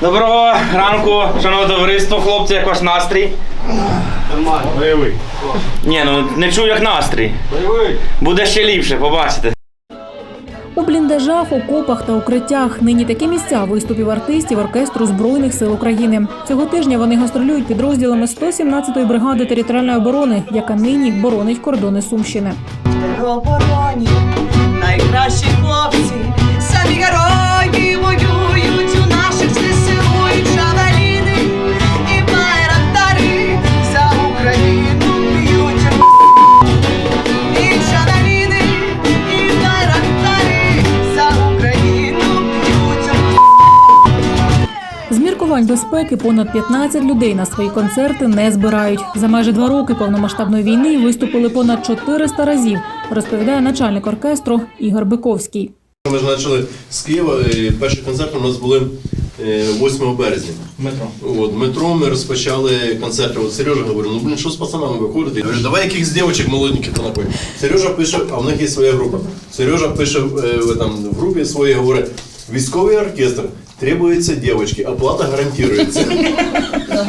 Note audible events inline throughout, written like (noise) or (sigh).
Доброго ранку, шановне товариство, хлопці, як ваш настрій? Бойовий. Ні, ну не чую як настрій. Бойовий. Буде ще ліпше, побачите. У бліндажах, окопах та укриттях нині такі місця виступів артистів оркестру Збройних сил України. Цього тижня вони гастролюють підрозділами 117-ї бригади територіальної оборони, яка нині боронить кордони Сумщини. в обороні найкращі хлопці, Міркувань безпеки понад 15 людей на свої концерти не збирають. За майже два роки повномасштабної війни виступили понад 400 разів, розповідає начальник оркестру Ігор Биковський. Ми ж почали з Києва. і Перші концерти у нас були е, 8 березня. Метро. От, метро ми розпочали концерти. От Сережа говорив, ну блін, що з пацанами виходити? Я говорю, давай якихось дівчаток молоденьких напой. Сережа пише, а в них є своя група. Сережа пише е, в, там, в групі своїй, говорить, військовий оркестр, требуються дівчатки, оплата гарантується.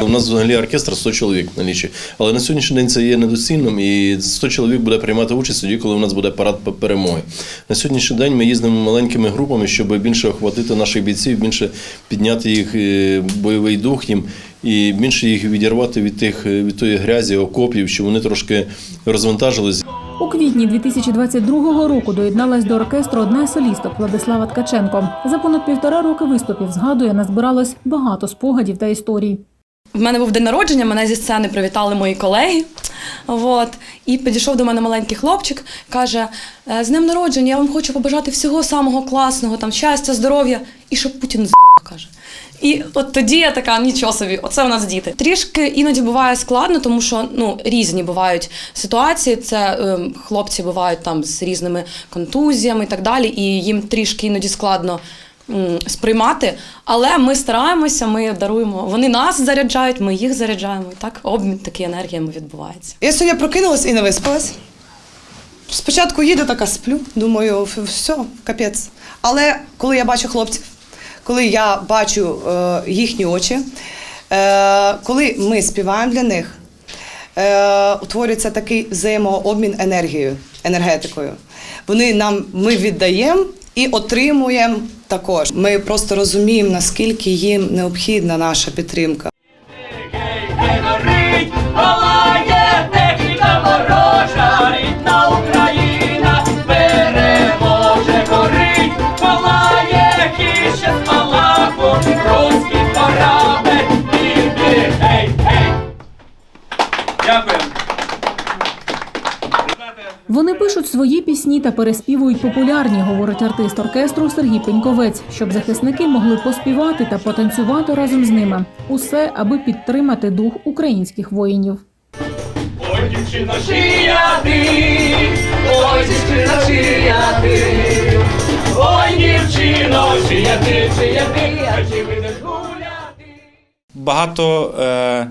(laughs) У нас взагалі оркестр 100 чоловік в налічі. Але на сьогоднішній день це є недоцільним, і 100 чоловік буде приймати участь тоді, коли у нас буде парад перемоги. На сьогоднішній день ми їздимо маленькими групами, щоб більше охватити наших бійців, більше підняти їх е, бойовий дух їм і більше їх відірвати від тих е, від тої грязі, окопів, щоб вони трошки розвантажились. У квітні 2022 року доєдналась до оркестру одна з солісток Владислава Ткаченко. За понад півтора роки виступів згадує, назбиралось багато спогадів та історій. В мене був день народження, мене зі сцени привітали мої колеги. От. І підійшов до мене маленький хлопчик, каже: «Е, з днем народження, я вам хочу побажати всього самого класного, там щастя, здоров'я, і щоб Путін здох, каже. І от тоді я така, нічого собі, оце у нас діти. Трішки іноді буває складно, тому що ну різні бувають ситуації. Це ем, хлопці бувають там з різними контузіями і так далі, і їм трішки іноді складно сприймати. Але ми стараємося, ми даруємо. Вони нас заряджають, ми їх заряджаємо. І так обмін такий енергіями відбувається. Я сьогодні прокинулась і не виспалась. Спочатку їду така сплю, думаю, все, капець. Але коли я бачу хлопців, коли я бачу е, їхні очі, е, коли ми співаємо для них, е, утворюється такий взаємообмін енергією, енергетикою. Вони нам ми віддаємо і отримуємо також. Ми просто розуміємо, наскільки їм необхідна наша підтримка. Свої пісні та переспівують популярні, говорить артист оркестру Сергій Пеньковець, щоб захисники могли поспівати та потанцювати разом з ними. Усе, аби підтримати дух українських воїнів. Ой, дівчина, чия ти, ой, дівчина, чия ти, ой, дівчино, чия ти, чия ти, а чи вийдеш гуляти? Багато е,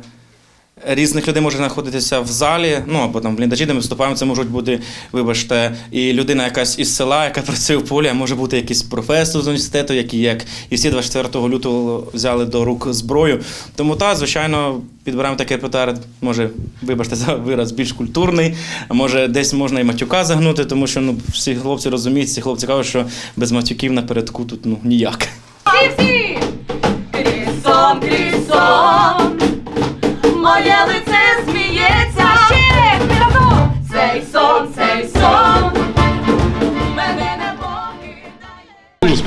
різних людей може знаходитися в залі, ну або там в де ми виступаємо. Це можуть бути, вибачте, і людина якась із села, яка (laughs) працює в полі, а може бути якийсь професор з університету, які як і всі 24 лютого взяли до рук зброю. Тому та, звичайно, підбираємо такий репертуар, може, вибачте за вираз, більш культурний, а може десь можна і матюка загнути, тому що ну, всі хлопці розуміють, всі хлопці кажуть, що без матюків напередку тут ну ніяк. Крісон,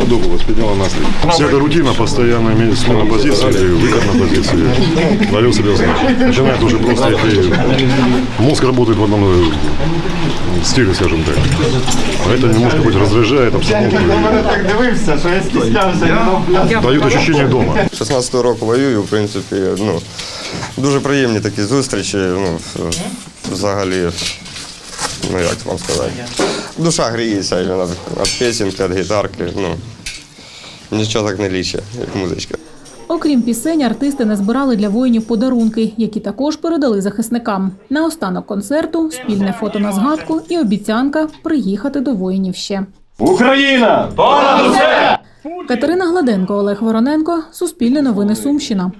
сподобалось, підняла настрій. Вся эта рутина, постоянно иметь смена позиции, выход на позиции, даю себя знать. Начинает уже просто идти, мозг работает в одном э, стиле, скажем так. А это немножко хоть разряжает обстановку. так дивився, що я стіснявся. Дают ощущение дома. 16 року воюю, в принципі, ну, дуже приємні такі зустрічі. Ну, взагалі, ну як вам сказати. Душа гріється від, від пісеньки, від гітарки. Ну, нічого так не ліче, як музичка. Окрім пісень, артисти назбирали для воїнів подарунки, які також передали захисникам. На останок концерту спільне фото на згадку і обіцянка приїхати до воїнів ще. Україна! Понад усе! Катерина Гладенко, Олег Вороненко, Суспільне новини Сумщина.